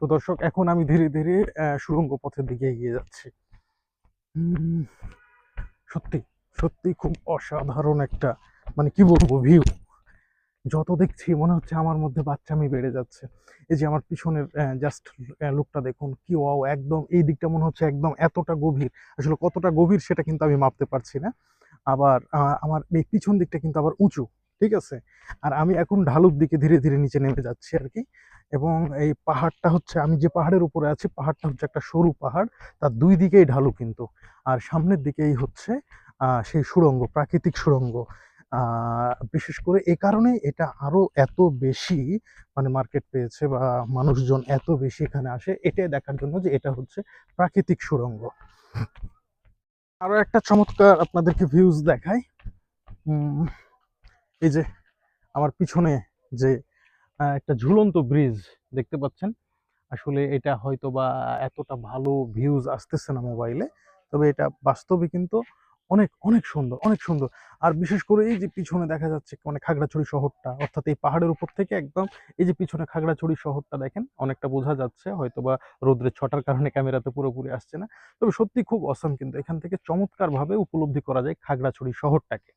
তো দর্শক এখন আমি ধীরে ধীরে আহ, সুড়ঙ্গ পথের দিকে এগিয়ে যাচ্ছি। সত্যি সত্যি খুব অসাধারণ একটা মানে কি বলব ভিউ যত দেখছি মনে হচ্ছে আমার মধ্যে বাচ্চামি বেড়ে যাচ্ছে। এই যে আমার পিছনের জাস্ট লুকটা দেখুন কি ওয়াও একদম এই দিকটা মনে হচ্ছে একদম এতটা গভীর। আসলে কতটা গভীর সেটা কিন্তু আমি মাপতে পারছি না। আবার আমার এই পিছন দিকটা কিন্তু আবার উঁচু। ঠিক আছে? আর আমি এখন ঢালুর দিকে ধীরে ধীরে নিচে নেমে যাচ্ছি আর কি। এবং এই পাহাড়টা হচ্ছে, আমি যে পাহাড়ের উপরে আছি, পাহাড়টা হচ্ছে একটা সরু পাহাড়। তার দুই দিকেই ঢালু কিন্তু। আর সামনের দিকেই হচ্ছে সেই সুড়ঙ্গ, প্রাকৃতিক সুড়ঙ্গ। বিশেষ করে এ কারণে এটা আরও এত বেশি মানে মার্কেট পেয়েছে বা মানুষজন এত বেশি এখানে আসে, এটাই দেখার জন্য যে এটা হচ্ছে প্রাকৃতিক সুড়ঙ্গ। আরও একটা চমৎকার আপনাদেরকে ভিউজ দেখায় এই যে আমার পিছনে যে একটা ঝুলন্ত ব্রিজ দেখতে পাচ্ছেন। আসলে এটা হয়তো বা এতটা ভালো ভিউজ আসতেছে না মোবাইলে তবে এটা বাস্তবে কিন্তু অনেক অনেক সুন্দর অনেক সুন্দর। আর বিশেষ করে এই যে পিছনে দেখা যাচ্ছে মানে খাগড়াছড়ি শহরটা, অর্থাৎ এই পাহাড়ের উপর থেকে একদম এই যে পিছনে খাগড়াছড়ি শহরটা দেখেন, অনেকটা বোঝা যাচ্ছে হয়তো বা রোদ্রের ছটার কারণে ক্যামেরাতে পুরোপুরি আসছে না। তবে সত্যি খুব অসম কিন্তু এখান থেকে চমৎকারভাবে উপলব্ধি করা যায় খাগড়াছড়ি শহরটাকে।